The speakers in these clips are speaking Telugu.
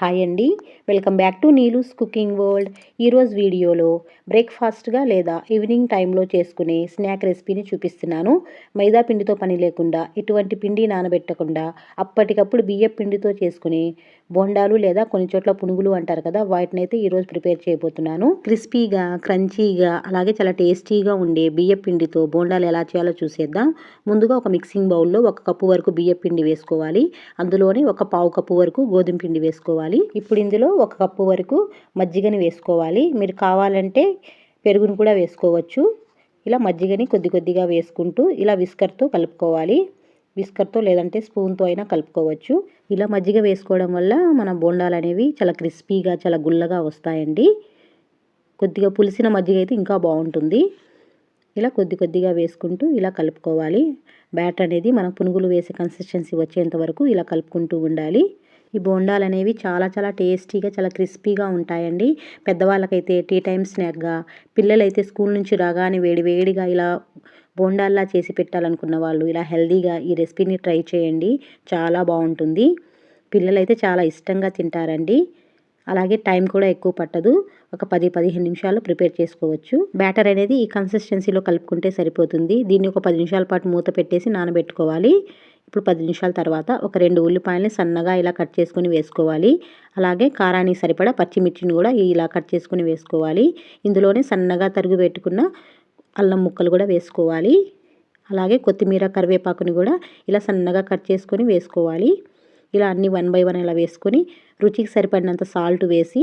హాయ్ అండి. Welcome back to Neelu's Cooking World. ఈరోజు వీడియోలో బ్రేక్ఫాస్ట్గా లేదా ఈవినింగ్ టైంలో చేసుకునే స్నాక్ రెసిపీని చూపిస్తున్నాను. మైదా పిండితో పని లేకుండా ఎటువంటి పిండి నానబెట్టకుండా అప్పటికప్పుడు బియ్య పిండితో చేసుకునే బోండాలు లేదా కొన్ని చోట్ల పునుగులు అంటారు కదా వాటిని అయితే ఈరోజు ప్రిపేర్ చేయబోతున్నాను. క్రిస్పీగా క్రంచీగా అలాగే చాలా టేస్టీగా ఉండే బియ్య పిండితో బోండాలు ఎలా చేయాలో చూసేద్దాం. ముందుగా ఒక మిక్సింగ్ బౌల్లో ఒక కప్పు వరకు బియ్య పిండి వేసుకోవాలి. అందులోనే ఒక పావు కప్పు వరకు గోధుమ పిండి వేసుకోవాలి. ఇప్పుడు ఇందులో ఒక కప్పు వరకు మజ్జిగని వేసుకోవాలి. మీరు కావాలంటే పెరుగును కూడా వేసుకోవచ్చు. ఇలా మజ్జిగని కొద్ది కొద్దిగా వేసుకుంటూ ఇలా విస్కర్తో కలుపుకోవాలి. విస్కర్తో లేదంటే స్పూన్తో అయినా కలుపుకోవచ్చు. ఇలా మజ్జిగ వేసుకోవడం వల్ల మన బోండాలు అనేవి చాలా క్రిస్పీగా చాలా గుల్లగా వస్తాయండి. కొద్దిగా పులిసిన మజ్జిగ అయితే ఇంకా బాగుంటుంది. ఇలా కొద్ది కొద్దిగా వేసుకుంటూ ఇలా కలుపుకోవాలి. బ్యాటర్ అనేది మనం పునుగులు వేసే కన్సిస్టెన్సీ వచ్చేంత వరకు ఇలా కలుపుకుంటూ ఉండాలి. ఈ బోండాలు అనేవి చాలా చాలా టేస్టీగా చాలా క్రిస్పీగా ఉంటాయండి. పెద్దవాళ్ళకైతే టీ టైం స్నాక్గా పిల్లలైతే స్కూల్ నుంచి రాగానే వేడి వేడిగా ఇలా బోండాల్లా చేసి పెట్టాలనుకున్న వాళ్ళు ఇలా హెల్దీగా ఈ రెసిపీని ట్రై చేయండి. చాలా బాగుంటుంది. పిల్లలైతే చాలా ఇష్టంగా తింటారండి. అలాగే టైం కూడా ఎక్కువ పట్టదు. ఒక పది పదిహేను నిమిషాలు ప్రిపేర్ చేసుకోవచ్చు. బ్యాటర్ అనేది ఈ కన్సిస్టెన్సీలో కలుపుకుంటే సరిపోతుంది. దీన్ని ఒక పది నిమిషాల పాటు మూత పెట్టేసి నానబెట్టుకోవాలి. ఇప్పుడు పది నిమిషాల తర్వాత ఒక రెండు ఉల్లిపాయలని సన్నగా ఇలా కట్ చేసుకొని వేసుకోవాలి. అలాగే కారానికి సరిపడా పచ్చిమిర్చిని కూడా ఇలా కట్ చేసుకుని వేసుకోవాలి. ఇందులోనే సన్నగా తరుగు పెట్టుకున్న అల్లం ముక్కలు కూడా వేసుకోవాలి. అలాగే కొత్తిమీర కరివేపాకుని కూడా ఇలా సన్నగా కట్ చేసుకొని వేసుకోవాలి. ఇలా అన్ని వన్ బై వన్ ఇలా వేసుకొని రుచికి సరిపడినంత సాల్ట్ వేసి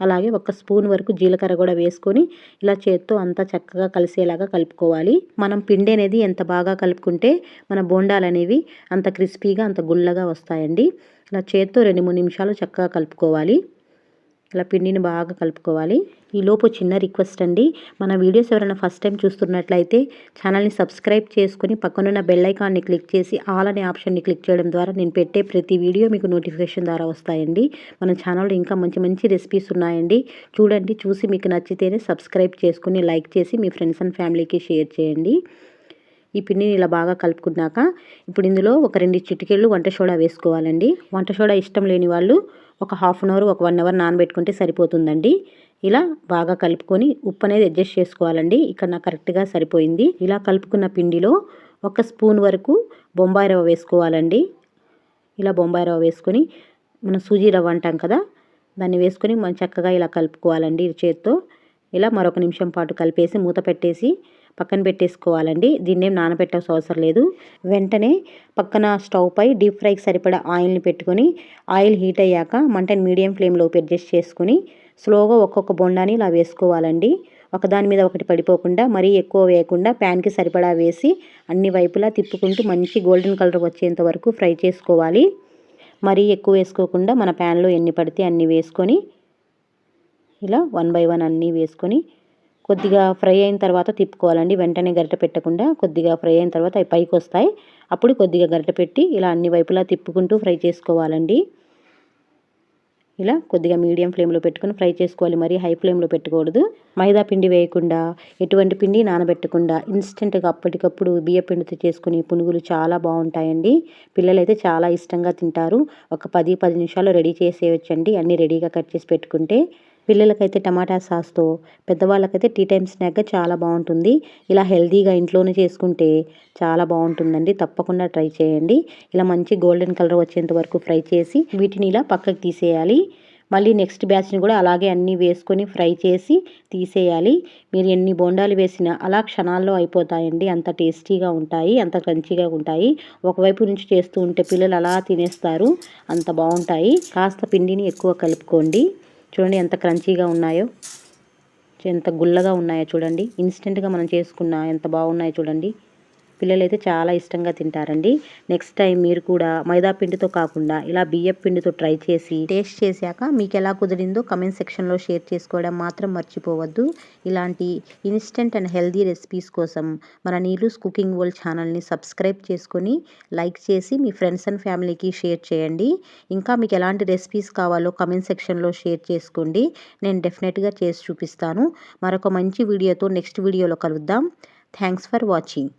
అలాగే ఒక స్పూన్ వరకు జీలకర్ర కూడా వేసుకొని ఇలా చేత్తో అంతా చక్కగా కలిసేలాగా కలుపుకోవాలి. మనం పిండి అనేది ఎంత బాగా కలుపుకుంటే మన బోండాలు అనేవి అంత క్రిస్పీగా అంత గుల్లగా వస్తాయండి. ఇలా చేత్తో రెండు మూడు నిమిషాలు చక్కగా కలుపుకోవాలి. ఇలా పిండిని బాగా కలుపుకోవాలి. ఈలోపు చిన్న రిక్వెస్ట్ అండి. మన వీడియోస్ ఎవరైనా ఫస్ట్ టైం చూస్తున్నట్లయితే ఛానల్ని సబ్స్క్రైబ్ చేసుకుని పక్కనున్న బెల్ ఐకాన్ని క్లిక్ చేసి ఆల్ అనే ఆప్షన్ని క్లిక్ చేయడం ద్వారా నేను పెట్టే ప్రతి వీడియో మీకు నోటిఫికేషన్ ద్వారా వస్తాయండి. మన ఛానల్లో ఇంకా మంచి మంచి రెసిపీస్ ఉన్నాయండి. చూడండి చూసి మీకు నచ్చితేనే సబ్స్క్రైబ్ చేసుకుని లైక్ చేసి మీ ఫ్రెండ్స్ అండ్ ఫ్యామిలీకి షేర్ చేయండి. ఈ పిండిని ఇలా బాగా కలుపుకున్నాక ఇప్పుడు ఇందులో ఒక రెండు చిటికెళ్ళు వంట సోడా వేసుకోవాలండి. వంట సోడా ఇష్టం లేని వాళ్ళు ఒక హాఫ్ అన్ అవర్ ఒక వన్ అవర్ నానబెట్టుకుంటే సరిపోతుందండి. ఇలా బాగా కలుపుకొని ఉప్పు అనేది అడ్జస్ట్ చేసుకోవాలండి. ఇక్కడ నాకు కరెక్ట్గా సరిపోయింది. ఇలా కలుపుకున్న పిండిలో ఒక స్పూన్ వరకు బొంబాయి రవ్వ వేసుకోవాలండి. ఇలా బొంబాయి రవ్వ వేసుకొని మనం సూజీ రవ్వ అంటాం కదా దాన్ని వేసుకొని మనం చక్కగా ఇలా కలుపుకోవాలండి చేత్తో. ఇలా మరొక నిమిషం పాటు కలిపేసి మూత పెట్టేసి పక్కన పెట్టేసుకోవాలండి. దీన్ని ఏం నానబెట్టాల్సిన అవసరం లేదు. వెంటనే పక్కన స్టవ్ పై డీప్ ఫ్రైకి సరిపడా ఆయిల్ని పెట్టుకొని ఆయిల్ హీట్ అయ్యాక మంటని మీడియం ఫ్లేమ్లో అడ్జస్ట్ చేసుకుని స్లోగా ఒక్కొక్క బొండాని ఇలా వేసుకోవాలండి. ఒకదాని మీద ఒకటి పడిపోకుండా మరీ ఎక్కువ వేయకుండా ప్యాన్కి సరిపడా వేసి అన్ని వైపులా తిప్పుకుంటూ మంచి గోల్డెన్ కలర్ వచ్చేంత వరకు ఫ్రై చేసుకోవాలి. మరీ ఎక్కువ వేసుకోకుండా మన ప్యాన్లో ఎన్ని పడితే అన్ని వేసుకొని ఇలా వన్ బై వన్ అన్నీ వేసుకొని కొద్దిగా ఫ్రై అయిన తర్వాత తిప్పుకోవాలండి. వెంటనే గరిట పెట్టకుండా కొద్దిగా ఫ్రై అయిన తర్వాత అవి పైకి వస్తాయి. అప్పుడు కొద్దిగా గరిట పెట్టి ఇలా అన్ని వైపులా తిప్పుకుంటూ ఫ్రై చేసుకోవాలండి. ఇలా కొద్దిగా మీడియం ఫ్లేమ్లో పెట్టుకుని ఫ్రై చేసుకోవాలి. మరీ హై ఫ్లేమ్లో పెట్టకూడదు. మైదా పిండి వేయకుండా ఎటువంటి పిండి నానబెట్టకుండా ఇన్స్టెంట్గా అప్పటికప్పుడు బియ్య పిండితో చేసుకుని పునుగులు చాలా బాగుంటాయండి. పిల్లలైతే చాలా ఇష్టంగా తింటారు. ఒక పది పది నిమిషాలు రెడీ చేసేయచ్చండి. అన్నీ రెడీగా కట్ చేసి పెట్టుకుంటే పిల్లలకైతే టమాటా సాస్తో పెద్దవాళ్ళకైతే టీ టైమ్ స్నాక్గా చాలా బాగుంటుంది. ఇలా హెల్తీగా ఇంట్లోనే చేసుకుంటే చాలా బాగుంటుందండి. తప్పకుండా ట్రై చేయండి. ఇలా మంచి గోల్డెన్ కలర్ వచ్చేంత వరకు ఫ్రై చేసి వీటిని ఇలా పక్కకు తీసేయాలి. మళ్ళీ నెక్స్ట్ బ్యాచ్ని కూడా అలాగే అన్నీ వేసుకొని ఫ్రై చేసి తీసేయాలి. మీరు ఎన్ని బోండాలు వేసినా అలా క్షణాల్లో అయిపోతాయండి. అంత టేస్టీగా ఉంటాయి అంత క్రంచీగా ఉంటాయి. ఒకవైపు నుంచి చేస్తూ ఉంటే పిల్లలు అలా తినేస్తారు. అంత బాగుంటాయి. కాస్త పిండిని ఎక్కువ కలుపుకోండి. చూడండి ఎంత క్రంచీగా ఉన్నాయో. ఎంత గుల్లగా ఉన్నాయో చూడండి. ఇన్స్టెంట్గా మనం చేసుకున్న ఎంత బాగున్నాయో చూడండి. పిల్లలైతే చాలా ఇష్టంగా తింటారండి. నెక్స్ట్ టైం మీరు కూడా మైదా పిండితో కాకుండా ఇలా బియ్యం పిండితో ట్రై చేసి టేస్ట్ చేశాక మీకు ఎలా కుదిరిందో కమెంట్ సెక్షన్లో షేర్ చేసుకోవడం మాత్రం మర్చిపోవద్దు. ఇలాంటి ఇన్స్టెంట్ అండ్ హెల్దీ రెసిపీస్ కోసం మన నీలూస్ కుకింగ్ వరల్డ్ ఛానల్ని సబ్స్క్రైబ్ చేసుకొని లైక్ చేసి మీ ఫ్రెండ్స్ అండ్ ఫ్యామిలీకి షేర్ చేయండి. ఇంకా మీకు ఎలాంటి రెసిపీస్ కావాలో కమెంట్ సెక్షన్లో షేర్ చేసుకోండి. నేను డెఫినెట్గా చేసి చూపిస్తాను. మరొక మంచి వీడియోతో నెక్స్ట్ వీడియోలో కలుద్దాం. Thanks for watching